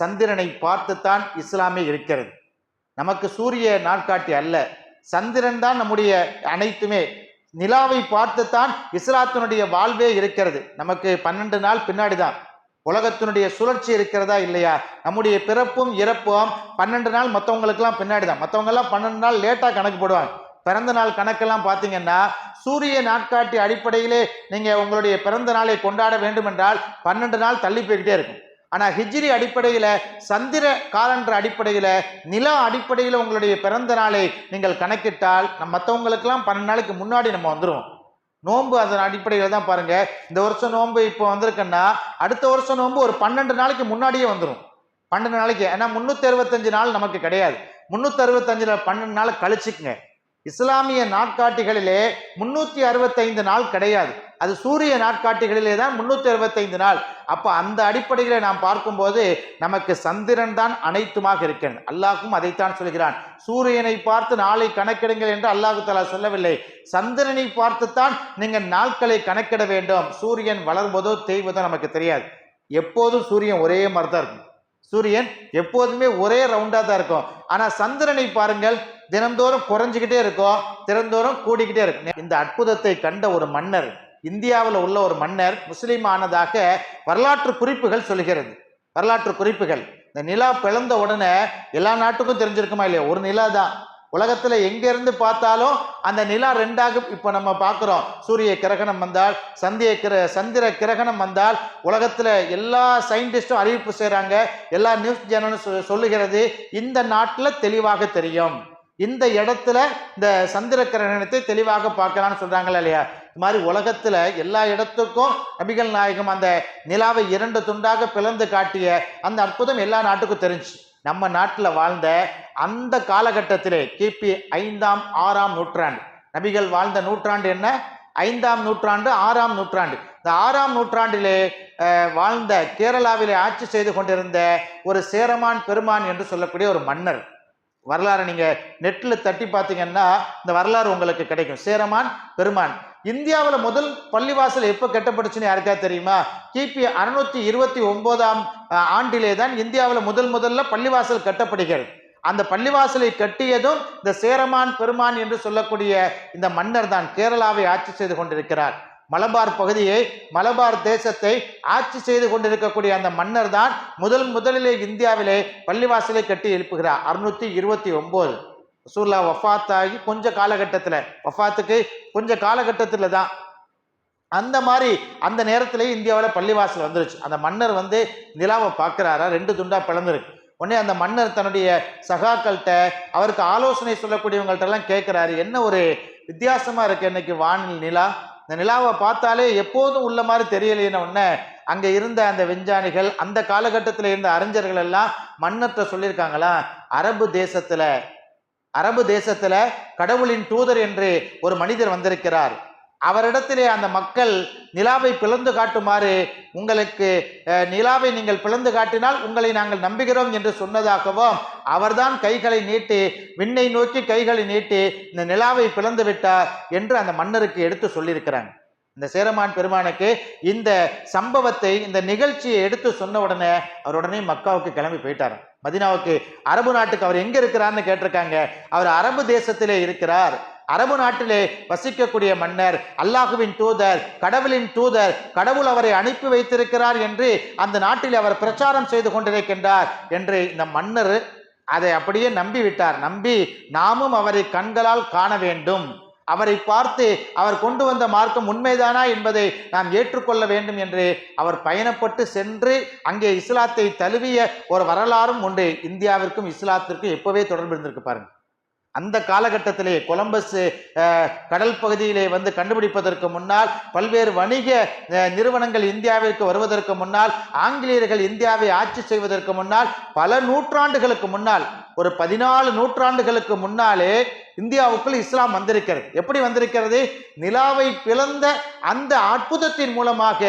சந்திரனை பார்த்துத்தான் இஸ்லாமே இருக்கிறது. நமக்கு சூரிய நாட்காட்டி அல்ல. சந்திரன் தான் நம்முடைய அனைத்துமே. நிலாவை பார்த்துத்தான் இஸ்லாத்தினுடைய வாழ்வே இருக்கிறது. நமக்கு பன்னெண்டு நாள் பின்னாடி தான். உலகத்தினுடைய சுழற்சி இருக்கிறதா இல்லையா? நம்முடைய பிறப்பும் இறப்பும் பன்னெண்டு நாள் மற்றவங்களுக்கெல்லாம் பின்னாடி தான். மற்றவங்கெல்லாம் பன்னெண்டு நாள் லேட்டாக கணக்கு போடுவாங்க. பிறந்த நாள் கணக்கெல்லாம் பார்த்தீங்கன்னா சூரிய நாட்காட்டி அடிப்படையிலே நீங்கள் உங்களுடைய பிறந்த நாளை கொண்டாட வேண்டும் என்றால் பன்னெண்டு நாள் தள்ளி போய்கிட்டே இருக்கும். ஆனால் ஹிஜ்ரி அடிப்படையில் சந்திர காலண்டர் அடிப்படையில் நிலா அடிப்படையில் உங்களுடைய பிறந்த நாளை நீங்கள் கணக்கிட்டால் நம்ம மற்றவங்களுக்கெல்லாம் பன்னெண்டு நாளைக்கு முன்னாடி நம்ம வந்துடுவோம் நோன்பு அதன் அடிப்படையில் தான் பாருங்கள் இந்த வருஷம் நோன்பு இப்போ வந்திருக்குன்னா அடுத்த வருஷம் நோன்பு ஒரு பன்னெண்டு நாளைக்கு முன்னாடியே வந்துடும் பன்னெண்டு நாளைக்கு. ஏன்னா முந்நூற்றி அறுபத்தஞ்சு நாள் நமக்கு கிடையாது. முந்நூற்றி அறுபத்தஞ்சில் பன்னெண்டு நாள் கழிச்சுக்குங்க. இஸ்லாமிய நாட்காட்டிகளிலே முன்னூற்றி அறுபத்தைந்து நாள் கிடையாது. அது சூரிய நாட்காட்டிகளிலே தான் முன்னூற்றி அறுபத்தைந்து நாள். அப்போ அந்த அடிப்படையில் நாம் பார்க்கும்போது நமக்கு சந்திரன் தான் அனைத்துமாக இருக்கிறது அல்லாஹும் அதைத்தான் சொல்கிறான். சூரியனை பார்த்து நாளை கணக்கிடுங்கள் என்று அல்லாஹு தலா சொல்லவில்லை. சந்திரனை பார்த்துத்தான் நீங்கள் நாட்களை கணக்கிட வேண்டும். சூரியன் வளர்வதோ தேய்வதோ நமக்கு தெரியாது. எப்போதும் சூரியன் ஒரே மாதிரி தான் இருக்கும். சூரியன் எப்போதுமே ஒரே ரவுண்டாக தான் இருக்கும். ஆனால் சந்திரனை பாருங்கள் தினந்தோறும் குறைஞ்சிக்கிட்டே இருக்கும். தினந்தோறும் கூடிக்கிட்டே இருக்கும் இந்த அற்புதத்தை கண்ட ஒரு மன்னர் இந்தியாவில் உள்ள ஒரு மன்னர் முஸ்லீம் ஆனதாக வரலாற்று குறிப்புகள் சொல்கிறது. வரலாற்று குறிப்புகள். இந்த நிலா பிளந்த உடனே எல்லா நாட்டுக்கும் தெரிஞ்சிருக்குமா இல்லையா? ஒரு நிலா தான். உலகத்தில் எங்கேருந்து பார்த்தாலும் அந்த நிலா ரெண்டாக இப்போ நம்ம பார்க்குறோம். சூரிய கிரகணம் வந்தால் சந்திய கிர சந்திர கிரகணம் வந்தால் உலகத்தில் எல்லா சயின்டிஸ்டும் அறிவிப்பு செய்கிறாங்க எல்லா நியூஸ் சேனலும் சொ- சொல்லுகிறது. இந்த நாட்டில் தெளிவாக தெரியும். இந்த இடத்துல இந்த சந்திர கிரகணத்தை தெளிவாக பார்க்கலாம்னு சொல்கிறாங்களா இல்லையா? இது மாதிரி உலகத்தில் எல்லா இடத்துக்கும் நபிகள் நாயகம் அந்த நிலாவை இரண்டு துண்டாக பிளந்து காட்டிய அந்த அற்புதம் எல்லா நாட்டுக்கும் தெரிஞ்சு. நம்ம நாட்டில் வாழ்ந்த அந்த காலகட்டத்திலே கிபி ஐந்தாம் ஆறாம் நூற்றாண்டு. நபிகள் வாழ்ந்த நூற்றாண்டு என்ன? ஐந்தாம் நூற்றாண்டு ஆறாம் நூற்றாண்டு. இந்த ஆறாம் நூற்றாண்டிலே வாழ்ந்த கேரளாவிலே ஆட்சி செய்து கொண்டிருந்த ஒரு சேரமான் பெருமான் என்று சொல்லக்கூடிய ஒரு மன்னர். வரலாறு நீங்கள் நெட்டில் தட்டி பார்த்தீங்கன்னா இந்த வரலாறு உங்களுக்கு கிடைக்கும். சேரமான் பெருமான். இந்தியாவில் முதல் பள்ளிவாசல் எப்போ கட்டப்பட்டுச்சுன்னு யாருக்கா தெரியுமா? கிபி அறுநூத்தி இருபத்தி ஒன்பதாம் ஆண்டிலே தான் இந்தியாவில் முதல் முதல்ல பள்ளிவாசல் கட்டப்படுகிறது. அந்த பள்ளிவாசலை கட்டியதும் இந்த சேரமான் பெருமான் என்று சொல்லக்கூடிய இந்த மன்னர் தான். கேரளாவை ஆட்சி செய்து கொண்டிருக்கிறார். மலபார் பகுதியை மலபார் தேசத்தை ஆட்சி செய்து கொண்டிருக்கக்கூடிய அந்த மன்னர் தான் முதல் முதலிலே இந்தியாவிலே பள்ளிவாசலை கட்டி எழுப்புகிறார். அறுநூத்தி இருபத்தி ஒன்பது ரசூல்லா வஃபாத்தாகி கொஞ்ச காலகட்டத்தில் வஃபாத்துக்கு கொஞ்ச காலகட்டத்தில் தான் அந்த மாதிரி அந்த நேரத்திலே இந்தியாவில் பள்ளிவாசல் வந்துருச்சு. அந்த மன்னர் வந்து நிலாவை பார்க்குறாரா? ரெண்டு துண்டாக பிளந்துருக்கு. உடனே அந்த மன்னர் தன்னுடைய சகாக்கள்கிட்ட அவருக்கு ஆலோசனை சொல்லக்கூடியவங்கள்ட்டெல்லாம் கேட்குறாரு என்ன ஒரு வித்தியாசமாக இருக்குது இன்னைக்கு வானில் நிலா? இந்த நிலாவை பார்த்தாலே எப்போதும் உள்ள மாதிரி தெரியலைன்னு உடனே அங்கே இருந்த அந்த விஞ்ஞானிகள் அந்த காலகட்டத்தில் இருந்த அறிஞர்கள் எல்லாம் மன்னற்ற சொல்லியிருக்காங்களா? அரபு தேசத்தில் அரபு தேசத்தில் கடவுளின் தூதர் என்று ஒரு மனிதர் வந்திருக்கிறார். அவரிடத்திலே அந்த மக்கள் நிலாவை பிளந்து காட்டுமாறு உங்களுக்கு நிலாவை நீங்கள் பிளந்து காட்டினால் உங்களை நாங்கள் நம்புகிறோம் என்று சொன்னதாகவும் அவர்தான் கைகளை நீட்டி விண்ணை நோக்கி கைகளை நீட்டி இந்த நிலாவை பிளந்து விட்டார் என்று அந்த மன்னருக்கு எடுத்து சொல்லியிருக்கிறாங்க. இந்த சேரமான் பெருமானுக்கு இந்த சம்பவத்தை இந்த நிகழ்ச்சியை எடுத்து சொன்ன உடனே அவர் உடனே மக்காவுக்கு கிளம்பி போயிட்டார். மதினாவுக்கு அரபு நாட்டுக்கு அவர் எங்கே இருக்கிறார்னு கேட்டிருக்காங்க. அவர் அரபு தேசத்திலே இருக்கிறார். அரபு நாட்டிலே வசிக்கக்கூடிய மன்னர் அல்லாஹுவின் தூதர் கடவுளின் தூதர் கடவுள் அவரை அனுப்பி வைத்திருக்கிறார் என்று அந்த நாட்டில் அவர் பிரச்சாரம் செய்து கொண்டிருக்கின்றார் என்று இந்த மன்னர் அதை அப்படியே நம்பிவிட்டார். நம்பி நாமும் அவரை கண்களால் காண வேண்டும். அவரை பார்த்து அவர் கொண்டு வந்த மார்க்கம் உண்மைதானா என்பதை நாம் ஏற்றுக்கொள்ள வேண்டும் என்று அவர் பயணப்பட்டு சென்று அங்கே இஸ்லாத்தை தழுவிய ஒரு வரலாறும் உண்டு. இந்தியாவிற்கும் இஸ்லாத்திற்கும் எப்போவே தொடர்பு இருந்திருக்கு பாருங்கள் அந்த காலகட்டத்திலே கொலம்பஸ் கடல் பகுதியிலே வந்து கண்டுபிடிப்பதற்கு முன்னால் பல்வேறு வணிக நிறுவனங்கள் இந்தியாவிற்கு வருவதற்கு முன்னால் ஆங்கிலேயர்கள் இந்தியாவை ஆட்சி செய்வதற்கு முன்னால் பல நூற்றாண்டுகளுக்கு முன்னால் ஒரு பதினாலு நூற்றாண்டுகளுக்கு முன்னாலே இந்தியாவுக்குள் இஸ்லாம் வந்திருக்கிறது. எப்படி வந்திருக்கிறது? நிலாவை பிளந்த அந்த அற்புதத்தின் மூலமாக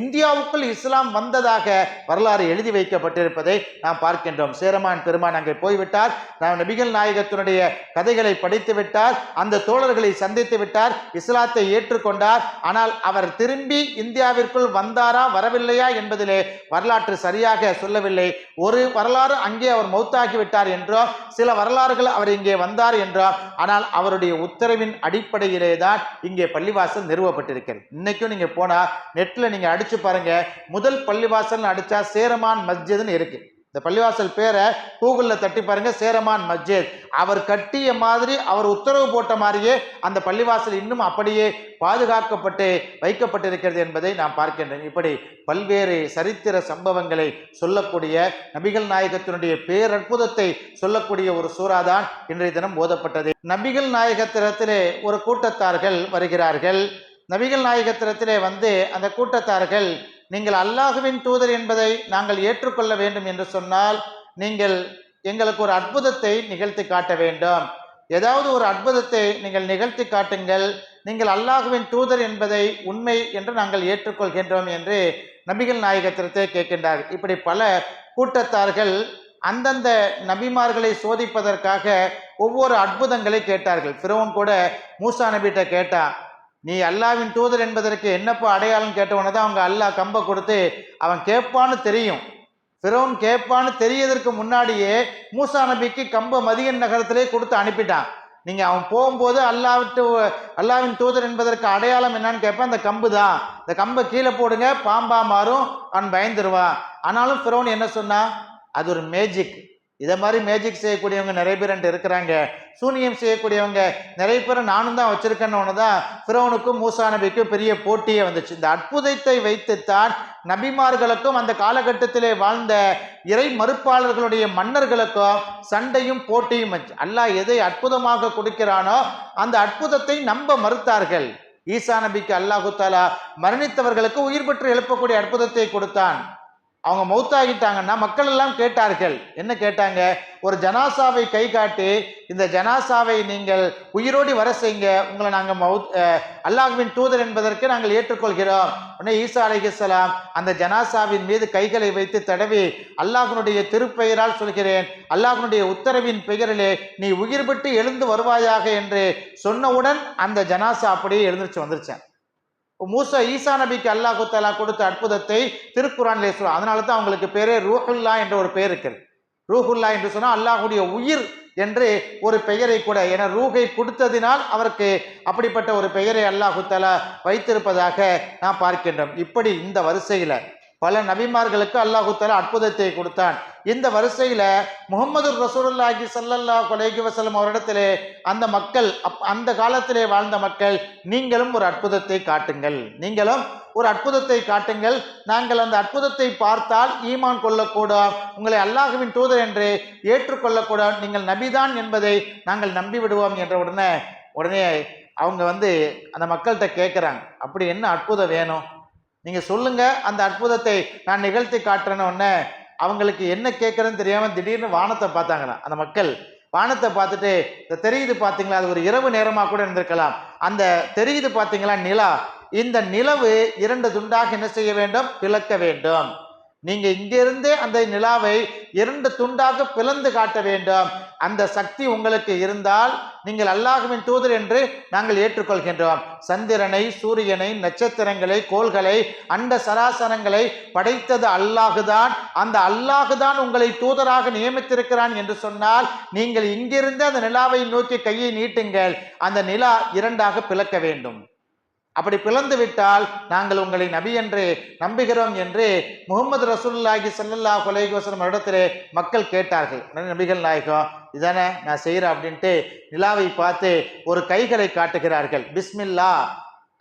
இந்தியாவுக்குள் இஸ்லாம் வந்ததாக வரலாறு எழுதி வைக்கப்பட்டிருப்பதை நாம் பார்க்கின்றோம். சேரமான் பெருமான் அங்கே போய்விட்டார். நாம் நபிகள் நாயகத்தினுடைய கதைகளை படித்து விட்டார். அந்த தோழர்களை சந்தித்து விட்டார். இஸ்லாத்தை ஏற்றுக்கொண்டார். ஆனால் அவர் திரும்பி இந்தியாவிற்குள் வந்தாரா வரவில்லையா என்பதிலே வரலாற்று சரியாக சொல்லவில்லை. ஒரு வரலாறு அங்கே அவர் மௌத்தாகி விட்டார் என்றோ சில வரலாறுகள் அவர் இங்கே வந்தார் என்றோ ஆனால் அவருடைய உத்தரவின் அடிப்படையிலே தான் இங்கே பள்ளிவாசல் நிறுவப்பட்டிருக்கிறது. இன்னைக்கும் நீங்க போனா நெட்ல நீங்க அடிச்சு பாருங்க முதல் பள்ளிவாசல் அடிச்சா சேரமான் மஸ்ஜிதுன்னு இருக்கு. இந்த பள்ளிவாசல் பேரை கூகுளில் தட்டி பாருங்க சேரமான் மஸ்ஜித். அவர் கட்டிய மாதிரி அவர் உத்தரவு போட்ட மாதிரியே அந்த பள்ளிவாசல் இன்னும் அப்படியே பாதுகாக்கப்பட்டு வைக்கப்பட்டிருக்கிறது என்பதை நாம் பார்க்கின்றேன் இப்படி பல்வேறு சரித்திர சம்பவங்களை சொல்லக்கூடிய நபிகள் நாயகத்தினுடைய பேரற்புதத்தை சொல்லக்கூடிய ஒரு சூறாதான் இன்றைய தினம் ஓதப்பட்டது. நபிகள் நாயகத்திரத்திலே ஒரு கூட்டத்தார்கள் வருகிறார்கள். நபிகள் நாயகத்திரத்திலே வந்து அந்த கூட்டத்தார்கள் நீங்கள் அல்லாஹுவின் தூதர் என்பதை நாங்கள் ஏற்றுக்கொள்ள வேண்டும் என்று சொன்னால் நீங்கள் எங்களுக்கு ஒரு அற்புதத்தை நிகழ்த்தி காட்ட வேண்டும். ஏதாவது ஒரு அற்புதத்தை நீங்கள் நிகழ்த்தி காட்டுங்கள். நீங்கள் அல்லாஹுவின் தூதர் என்பதை உண்மை என்று நாங்கள் ஏற்றுக்கொள்கின்றோம் என்று நபிகள் நாயகத்திடத்தை கேட்கின்றார்கள் இப்படி பல கூட்டத்தார்கள் அந்தந்த நபிமார்களை சோதிப்பதற்காக ஒவ்வொரு அற்புதங்களை கேட்டார்கள். பிறவும் கூட மூசா நபிகிட்ட கேட்டான் நீ அல்லாவின் தூதர் என்பதற்கு என்னப்பா அடையாளம் கேட்டவன தான் அவங்க அல்லாஹ் கம்பை கொடுத்து அவன் கேட்பான்னு தெரியும். ஃபிரௌன் கேட்பான்னு தெரியதற்கு முன்னாடியே மூசா நபிக்கு கம்ப மதியன் நகரத்திலே கொடுத்து அனுப்பிட்டான். நீங்கள் அவன் போகும்போது அல்லாவிட்டு அல்லாவின் தூதர் என்பதற்கு அடையாளம் என்னன்னு கேட்பான் அந்த கம்பு தான் இந்த கம்பை கீழே போடுங்க பாம்பா மாறும் அவன் பயந்துருவான். ஆனாலும் ஃபிரோன் என்ன சொன்னான்? அது ஒரு மேஜிக். இதை மாதிரி மேஜிக் செய்யக்கூடியவங்க நிறைய பேர் என்கிட்ட இருக்கிறாங்க. சூனியம் செய்யக்கூடியவங்க நிறைய பேர் நானும் தான் வச்சிருக்கேன்னு தான் ஃபிரோனுக்கும் மூசா நபிக்கும் பெரிய போட்டியே வந்துச்சு. இந்த அற்புதத்தை வைத்துத்தான் நபிமார்களுக்கும் அந்த காலகட்டத்திலே வாழ்ந்த இறை மறுப்பாளர்களுடைய மன்னர்களுக்கும் சண்டையும் போட்டியும் வச்சு அல்லாஹ் எதை அற்புதமாக கொடுக்கிறானோ அந்த அற்புதத்தை நம்ப மறுத்தார்கள். ஈசா நபிக்கு அல்லாஹு தாலா மரணித்தவர்களுக்கு உயிர் பெற்று எழுப்பக்கூடிய அற்புதத்தை கொடுத்தான். அவங்க மௌத்தாகிட்டாங்கன்னா மக்கள் எல்லாம் கேட்டார்கள். என்ன கேட்டாங்க? ஒரு ஜனாசாவை கை காட்டி இந்த ஜனாசாவை நீங்கள் உயிரோடி வர செய்யுங்க. உங்களை நாங்கள் மவுத் அல்லாஹ்வின் தூதர் என்பதற்கு நாங்கள் ஏற்றுக்கொள்கிறோம். உடனே ஈசா அலிகலாம் அந்த ஜனாசாவின் மீது கைகளை வைத்து தடவி அல்லாஹ்வினுடைய திருப்பெயரால் சொல்கிறேன். அல்லாஹ்வினுடைய உத்தரவின் பெயரிலே நீ உயிர் எழுந்து வருவாயாக என்று சொன்னவுடன் அந்த ஜனாசா அப்படியே எழுந்திருச்சு வந்துருச்சேன். மூசா ஈசா நபிக்கு அல்லாஹு தஆலா கொடுத்த அற்புதத்தை திருக்குறான்லே சொல்லுவோம் அதனால தான் அவங்களுக்கு பேரே ரூஹுல்லா என்ற ஒரு பெயர் இருக்கிறது ரூஹுல்லா என்று சொன்னால் அல்லாஹுடைய உயிர் என்று ஒரு பெயரை கூட என ரூகை கொடுத்ததினால் அவருக்கு அப்படிப்பட்ட ஒரு பெயரை அல்லாஹு தஆலா வைத்திருப்பதாக நாம் பார்க்கின்றோம். இப்படி இந்த வரிசையில் பல நபிமார்களுக்கு அல்லாஹு தஆலா அற்புதத்தை கொடுத்தான். இந்த வரிசையில முகமது ரசூலுல்லாஹி சல்லல்லா அலைஹி வசலம் அவரிடத்திலே அந்த மக்கள் அப் அந்த காலத்திலே வாழ்ந்த மக்கள் நீங்களும் ஒரு அற்புதத்தை காட்டுங்கள். நீங்களும் ஒரு அற்புதத்தை காட்டுங்கள். நாங்கள் அந்த அற்புதத்தை பார்த்தால் ஈமான் கொள்ளக்கூடாது உங்களை அல்லாஹுவின் தூதர் என்று ஏற்றுக்கொள்ளக்கூடாது நீங்கள் நபிதான் என்பதை நாங்கள் நம்பி விடுவோம் என்ற உடனே உடனே அவங்க வந்து அந்த மக்கள்கிட்ட கேட்குறாங்க. அப்படி என்ன அற்புதம் வேணும்? நீங்க சொல்லுங்க அந்த அற்புதத்தை நான் நிகழ்த்தி காட்டுறேன்னு உடனே அவங்களுக்கு என்ன கேட்குறேன்னு தெரியாம திடீர்னு வானத்தை பார்த்தாங்கண்ணா அந்த மக்கள் வானத்தை பார்த்துட்டு இந்த தெரியுது பார்த்தீங்களா? அது ஒரு இரவு நேரமாக கூட இருந்திருக்கலாம். அந்த தெரியுது பார்த்தீங்களா? நிலா. இந்த நிலவு இரண்டு துண்டாக என்ன செய்ய வேண்டும்? பிளக்க வேண்டும். நீங்க இங்கிருந்தே அந்த நிலாவை இரண்டு துண்டாக பிளந்து காட்ட வேண்டும். அந்த சக்தி உங்களுக்கு இருந்தால் நீங்கள் அல்லாஹுவின் தூதர் என்று நாங்கள் ஏற்றுக்கொள்கின்றோம். சந்திரனை சூரியனை நட்சத்திரங்களை கோள்களை அண்ட சராசரங்களை படைத்தது அல்லாஹுதான். அந்த அல்லாஹுதான் உங்களை தூதராக நியமித்திருக்கிறான் என்று சொன்னால் நீங்கள் இங்கிருந்து அந்த நிலாவை நோக்கி கையை நீட்டுங்கள். அந்த நிலா இரண்டாக பிளக்க வேண்டும். அப்படி பிளந்து விட்டால் நாங்கள் உங்களை நபி என்று நம்புகிறோம் என்று முகமது ரசூல்லாஹி சல்லல்லா அலைஹி வஸல்லம் இடத்திலே மக்கள் கேட்டார்கள். உடனே நபிகள் நாயகம் இதானே நான் செய்கிறேன் அப்படின்ட்டு நிலாவை பார்த்து ஒரு கைகளை காட்டுகிறார்கள். பிஸ்மில்லா.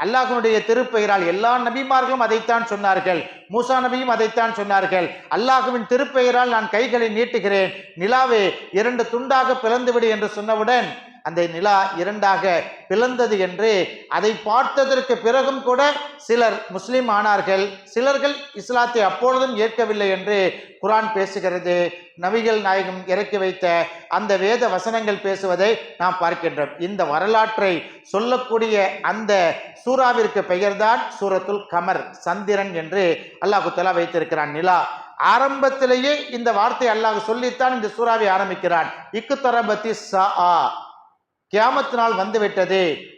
அல்லாஹனுடைய திருப்பெயரால் எல்லா நபிமார்களும் அதைத்தான் சொன்னார்கள். மூசா நபியும் அதைத்தான் சொன்னார்கள். அல்லாஹுவின் திருப்பெயரால் நான் கைகளை நீட்டுகிறேன். நிலாவே இரண்டு துண்டாக பிளந்துவிடு என்று சொன்னவுடன் அந்த நிலா இரண்டாக பிளந்தது என்று அதை பார்த்ததற்கு பிறகும் கூட சிலர் முஸ்லீம் ஆனார்கள். சிலர்கள் இஸ்லாத்தை அப்பொழுதும் ஏற்கவில்லை என்று குரான் பேசுகிறது. நபிகள் நாயகம் இறக்கி வைத்த அந்த வேத வசனங்கள் பேசுவதை நாம் பார்க்கின்றோம். இந்த வரலாற்றை சொல்லக்கூடிய அந்த சூறாவிற்கு பெயர்தான் சூரத்துல் கமர் சந்திரன் என்று அல்லாஹு தலா வைத்திருக்கிறான். நிலா ஆரம்பத்திலேயே இந்த வார்த்தை அல்லாஹ் சொல்லித்தான் இந்த சூறாவை ஆரம்பிக்கிறான். இக்கு தரபத்தி சா கியாமத்து நாள்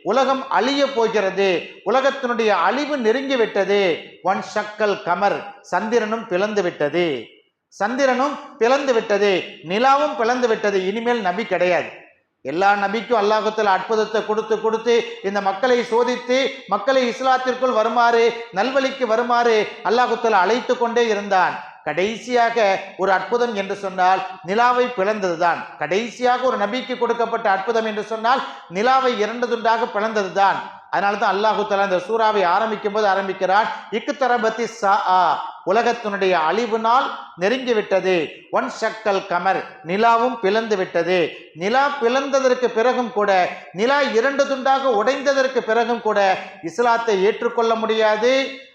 உலகம் அழிய போகிறது. உலகத்தினுடைய அழிவு நெருங்கி விட்டது. ஒன் ஷக்கல் கமர் சந்திரனும் பிளந்து விட்டது. சந்திரனும் பிளந்து விட்டது. நிலாவும் பிளந்து விட்டது. இனிமேல் நபி கிடையாது. எல்லா நபிக்கும் அல்லாஹத்தில் அற்புதத்தை கொடுத்து கொடுத்து இந்த மக்களை சோதித்து மக்களை இஸ்லாத்திற்குள் வருமாறு நல்வழிக்கு வருமாறு அல்லாஹத்தில் அழைத்து கொண்டே இருந்தான். கடைசியாக ஒரு அற்புதம் என்று சொன்னால் நிலாவை பிளந்ததுதான். கடைசியாக ஒரு நபிக்கு கொடுக்கப்பட்ட அற்புதம் என்று சொன்னால் நிலாவை இரண்டு துண்டாக பிளந்ததுதான். அதனால தான் அல்லாஹு தலா இந்த சூறாவை ஆரம்பிக்கும் போது ஆரம்பிக்கிறான் இக்கு தரபத்தி சா ஆ உலகத்தினுடைய அழிவு நாள் நெருங்கி விட்டது. ஒன் ஷக்கல் கமர் நிலாவும் பிளந்து விட்டது. நிலா பிளந்ததற்கு பிறகும் கூட நிலா இரண்டு துண்டாக உடைந்ததற்கு பிறகும் கூட இஸ்லாத்தை ஏற்றுக்கொள்ள முடியாது.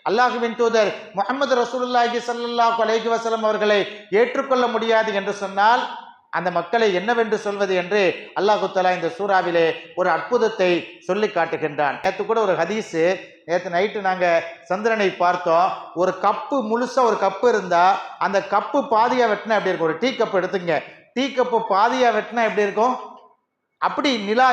அல்லாஹுவின் தூதர் முகமது ரசூலுல்லாஹி சல்லா கொலைகி வசலம் அவர்களை ஏற்றுக்கொள்ள முடியாது என்று சொன்னால் அந்த மக்களை என்னவென்று சொல்வது என்று அல்லாஹு தலா இந்த சூறாவிலே ஒரு அற்புதத்தை சொல்லி காட்டுகின்றான். நேற்று கூட ஒரு ஹதீஸு நேற்று நைட்டு நாங்கள் சந்திரனை பார்த்தோம். ஒரு கப்பு முழுசாக ஒரு கப்பு இருந்தால் அந்த கப்பு பாதியாக வெட்டினா எப்படி இருக்கும்? ஒரு டீ கப் எடுத்துங்க. டீ கப்பு பாதியாக வெட்டினா எப்படி இருக்கும்? அப்படி நிலா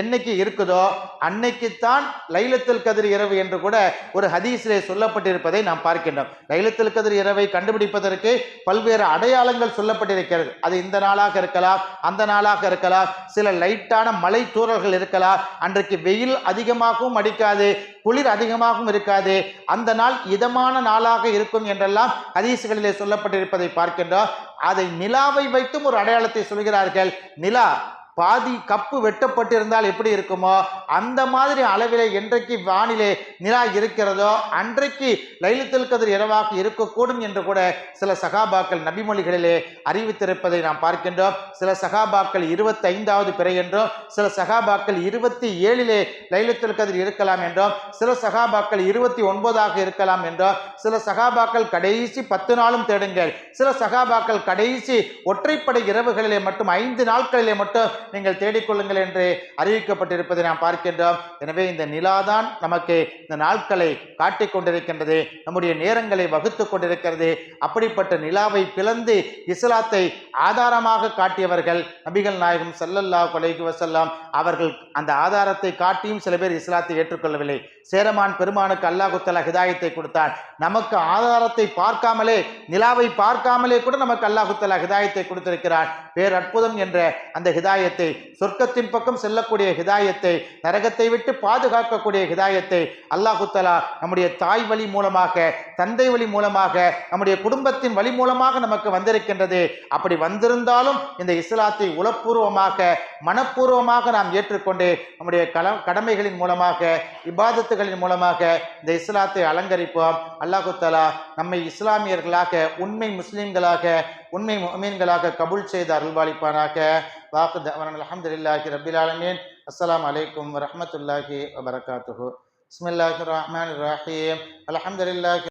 என்னைக்கு இருக்குதோ அன்னைக்குத்தான் லைலத்தில் கதிர் இரவு என்று கூட ஒரு ஹதீஸிலே சொல்லப்பட்டிருப்பதை நாம் பார்க்கின்றோம். லைலத்தில் கதிர் இரவை கண்டுபிடிப்பதற்கு பல்வேறு அடையாளங்கள் சொல்லப்பட்டிருக்கிறது. அது இந்த நாளாக இருக்கலாம் அந்த நாளாக இருக்கலாம் சில லைட்டான மலை தூறல்கள் இருக்கலாம். அன்றைக்கு வெயில் அதிகமாகவும் அடிக்காது குளிர் அதிகமாகவும் இருக்காது. அந்த நாள் இதமான நாளாக இருக்கும் என்றெல்லாம் ஹதீஸ்களிலே சொல்லப்பட்டிருப்பதை பார்க்கின்றோம். அதை நிலாவை வைத்தும் ஒரு அடையாளத்தை சொல்கிறார்கள். நிலா பாதி கப்பு வெட்டப்பட்டிருந்தால் எப்படி இருக்குமோ அந்த மாதிரி அளவிலே என்றைக்கு வானிலே நிலா இருக்கிறதோ அன்றைக்கு லைலத்தில் கதிர் இரவாக இருக்கக்கூடும் என்று கூட சில சகாபாக்கள் நபிமொழிகளிலே அறிவித்திருப்பதை நாம் பார்க்கின்றோம். சில சகாபாக்கள் இருபத்தி ஐந்தாவது பிறை என்றும் சில சகாபாக்கள் இருபத்தி ஏழிலே லைலத்தில் கதிர் இருக்கலாம் என்றும் சில சகாபாக்கள் இருபத்தி ஒன்பதாக இருக்கலாம் என்றும் சில சகாபாக்கள் கடைசி பத்து நாளும் தேடுங்கள். சில சகாபாக்கள் கடைசி ஒற்றைப்படை இரவுகளிலே மட்டும் ஐந்து நாட்களிலே மட்டும் நீங்கள் தேடிக்கொள்ளுங்கள் என்று அறிவிக்கப்பட்டிருப்பதை நாம் பார்க்கின்றோம். எனவே இந்த நிலாதான் நமக்கு இந்த நாட்களை காட்டிக் கொண்டிருக்கின்றது. நம்முடைய நேரங்களை வகுத்து கொண்டிருக்கிறது. அப்படிப்பட்ட நிலாவை பிளந்து இஸ்லாத்தை ஆதாரமாக காட்டியவர்கள் நபிகள் நாயகம் சல்லல்லா கொலைக்கு வசல்லாம் அவர்கள் அந்த ஆதாரத்தை காட்டியும் சில பேர் இஸ்லாத்தை ஏற்றுக்கொள்ளவில்லை. சேரமான் பெருமானுக்கு அல்லாஹு ஹிதாயத்தை கொடுத்தான். நமக்கு ஆதாரத்தை பார்க்காமலே நிலாவை பார்க்காமலே கூட நமக்கு அல்லாஹு ஹிதாயத்தை கொடுத்திருக்கிறான். பேரற்புதம் என்ற அந்த ஹிதாயத்தை சொர்க்கத்தின் பக்கம் செல்லக்கூடிய ஹிதாயத்தை நரகத்தை விட்டு பாதுகாக்கக்கூடிய ஹிதாயத்தை அல்லாஹுத்தலா நம்முடைய தாய் வழி மூலமாக தந்தை வழி மூலமாக நம்முடைய குடும்பத்தின் வழி மூலமாக நமக்கு வந்திருக்கின்றது. அப்படி வந்திருந்தாலும் இந்த இஸ்லாத்தை உளப்பூர்வமாக மனப்பூர்வமாக நாம் ஏற்றுக்கொண்டு நம்முடைய கல கடமைகளின் மூலமாக இபாதத்துகளின் மூலமாக இந்த இஸ்லாத்தை அலங்கரிப்போம். அல்லாஹுத்தலா நம்மை இஸ்லாமியர்களாக உண்மை முஸ்லீம்களாக உண்மை முஃமின்களாக கபூல் செய்து அருள்பாலிப்பானாக வாக்கு தவன் அலமதுல்லாஹி ரபில் ஆலமீன் அஸ்ஸலாமு அலைக்கும் வரஹ்மத்துல்லாஹி வபரகாத்துஹு பிஸ்மில்லாஹிர் ரஹ்மானிர் ரஹீம் அல்ஹம்துலில்லாஹி